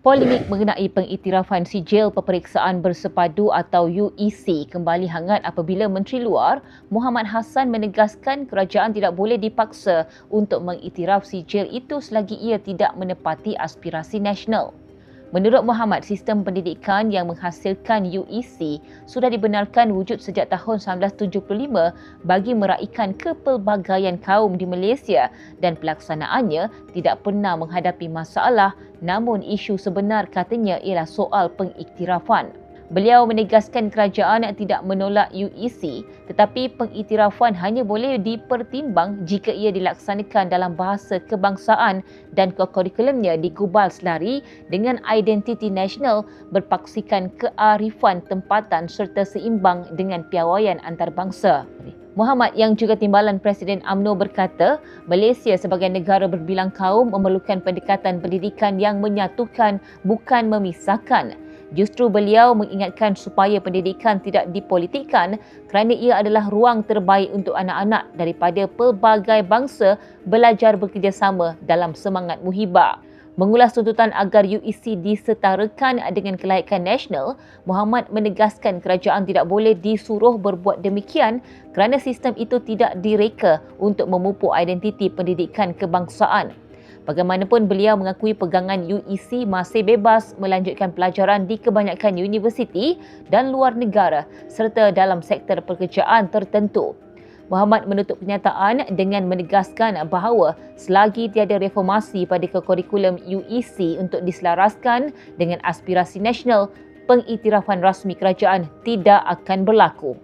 Polemik mengenai pengiktirafan sijil peperiksaan bersepadu atau UEC kembali hangat apabila Menteri Luar Muhammad Hassan menegaskan kerajaan tidak boleh dipaksa untuk mengiktiraf sijil itu selagi ia tidak menepati aspirasi nasional. Menurut Muhammad, sistem pendidikan yang menghasilkan UEC sudah dibenarkan wujud sejak tahun 1975 bagi meraihkan kepelbagaian kaum di Malaysia dan pelaksanaannya tidak pernah menghadapi masalah namun isu sebenar katanya ialah soal pengiktirafan. Beliau menegaskan kerajaan tidak menolak UEC tetapi pengiktirafan hanya boleh dipertimbang jika ia dilaksanakan dalam bahasa kebangsaan dan kurikulumnya digubal selari dengan identiti nasional berpaksikan kearifan tempatan serta seimbang dengan piawaian antarabangsa. Muhammad yang juga timbalan Presiden AMNO berkata, Malaysia sebagai negara berbilang kaum memerlukan pendekatan pendidikan yang menyatukan bukan memisahkan. Justru beliau mengingatkan supaya pendidikan tidak dipolitikkan kerana ia adalah ruang terbaik untuk anak-anak daripada pelbagai bangsa belajar bekerjasama dalam semangat muhibah. Mengulas tuntutan agar UEC disetarakan dengan kelayakan nasional, Muhammad menegaskan kerajaan tidak boleh disuruh berbuat demikian kerana sistem itu tidak direka untuk memupuk identiti pendidikan kebangsaan. Bagaimanapun beliau mengakui pegangan UEC masih bebas melanjutkan pelajaran di kebanyakan universiti dan luar negara serta dalam sektor pekerjaan tertentu. Muhammad menutup kenyataan dengan menegaskan bahawa selagi tiada reformasi pada kurikulum UEC untuk diselaraskan dengan aspirasi nasional, pengiktirafan rasmi kerajaan tidak akan berlaku.